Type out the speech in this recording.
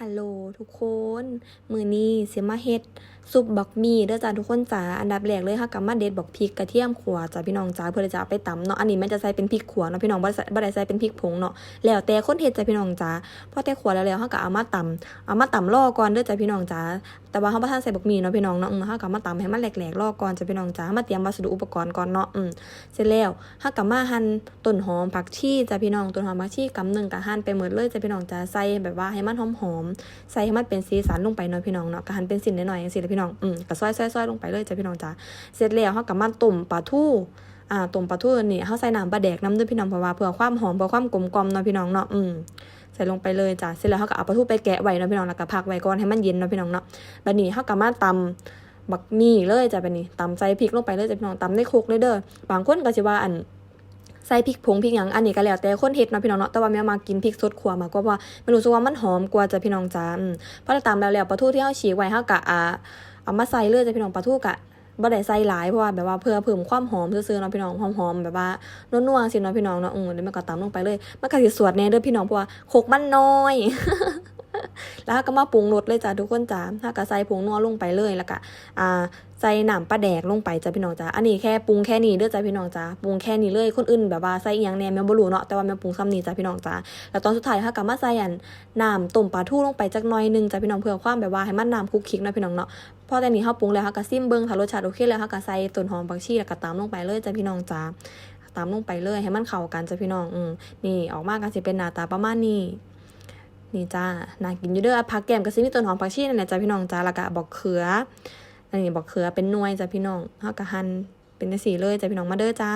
ฮัลโหลทุกคน มือนี้เสียมาเฮ็ดซุปบักมี่เด้อจ้าทุกคนจ๋าอันดับแรกเลยค่ะกับมาเด็ดบักพริกกระเทียมขัวจ้าพี่น้องจ๋าเพื่อจะไปตำเนาะอันนี้มันจะใส่เป็นพริกขัวเนาะพี่น้องบ่ได้ใส่บ่ได้ใส่เป็นพริกผงเนาะแล้วแต่คนเฮ็ดจ้าพี่น้องจ๋าพอแต่ขัวแล้วแล้วเฮาก็เอามาตำเอามาตำรอก่อนเด้อจ้าพี่น้องจ๋าแต่ว่าเฮาบ่ทันใส่บักมี่เนาะพี่น้องเนาะอืมเฮาก็เอามาตำให้มันแหลกๆรอก่อนจ้าพี่น้องจ๋ามาเตรียมวัสดุอุปกรณ์ก่อนเนาะอืมเสร็จแล้วเฮาก็มาหั่นต้นหอมผักชีจ้าพี่น้องต้นหอมผักชีกำหนึ่งก็หั่นไปหมดเลยจ้าพี่น้องจ๋าใส่แบบว่าให้มันหอมๆใส่ให้มันเป็นสีสันลงไปเนาะพี่น้องเนาะก็หั่นเป็นสิ้นหน่อยๆจังซี่แหละพี่น้อง อืมก็ซอยๆๆลงไปเลยจ้ะพี่น้องจ้าเสร็จแล้วเฮาก็มาต้มปลาทู่อ่าต้มปลาทู่นี่เฮาใส่น้ำปลาแดกน้ำด้วยพี่น้องเพราะว่าเพื่อความหอมเพื่อความกลมกล่อมเนาะพี่น้องเนาะ อืมใส่ลงไปเลยจ้ะเสร็จแล้วเฮาก็เอาปลาทูไปแกะไว้เนาะพี่น้องแล้วก็พักไว้ก่อนให้มันเย็นเนาะพี่น้องเนาะบัดนี้เฮาก็มาตำบักหมี่เลยจ้ะบัดนี้ตำใส่พริกลงไปเลยจ้ะพี่น้องตำในโครกเลยเด้อบางคนก็สิว่าอัน ใส่พริกผงพริกหยังอันนี้ก็แล้วแต่คนเฮ็ดเนาะพี่น้องเนาะแต่ว่าแม่มากินพริกสดขัวมากกว่าว่าไม่รู้สึกว่ามันหอมกว่าจ้ะพี่น้องจ้าอืมพอเราตามแล้วแล้วปลาทูที่เฮาฉีกไว้เฮากะอ่าเอามาใส่เลยจ้ะพี่น้องปลาทูกะบ่ได้ใส่หลายเพราะว่าแบบว่าเพื่อเพิ่มความหอมซื่อๆเนาะพี่น้องหอมๆแบบว่านัวๆสิเนาะพี่น้องเนาะอืมเดี๋ยวมันก็ตามลงไปเลยมันก็สิสวดแน่เด้อพี่น้องเพราะว่าโคกมันน้อย แล้วก็มาปรุงรสเลยจ้ะทุกคนจ้าถ้าก็ใส่ผงนัวลงไปเลยแล้วก็อ่าใส่น้ำปลาแดกลงไปจ้ะพี่น้องจ้าอันนี้แค่ปรุงแค่นี้เด้อจ้ะพี่น้องจ้าปรุงแค่นี้เลยคนอื่นแบบว่าใส่อีหยังแหน่แม่บ่รู้เนาะแต่ว่าแม่ปรุงซ้ำนี้จ้ะพี่น้องจ้าแล้วตอนสุดท้ายค่ะก็มาใส่อันน้ำต้มปลาทูลงไปจักหน่อยหนึงจ้ะพี่น้องเพื่อความแบบว่าให้มันน้ำคลุกคลิกนะพี่น้องเนาะพอแต่นี้เฮาปรุงแล้วเฮาก็ซิมเบิ่งถ้ารสชาติโอเคแล้วเฮาก็ใส่ต้นหอมผักชีแล้วก็ตามลงไปเลยจ้ะพี่น้องจ้าตามลงไปเลยให้มันเข้ากันจ้ะพี่น้องอืมนี่ออกมาก็สิเป็นหน้าตาประมาณนี้ นี่จ้าน่ากินอยู่เด้อผักแกมก็สิมีต้นหอมผักชีนั่นแหละจ้าพี่น้องจ้าแล้วก็บอกเขืออันนี้บอกเขือเป็นหน่วยจ้าพี่น้องเฮาก็หั่นเป็นสีเลยจ้าพี่น้องมาเด้อจ้า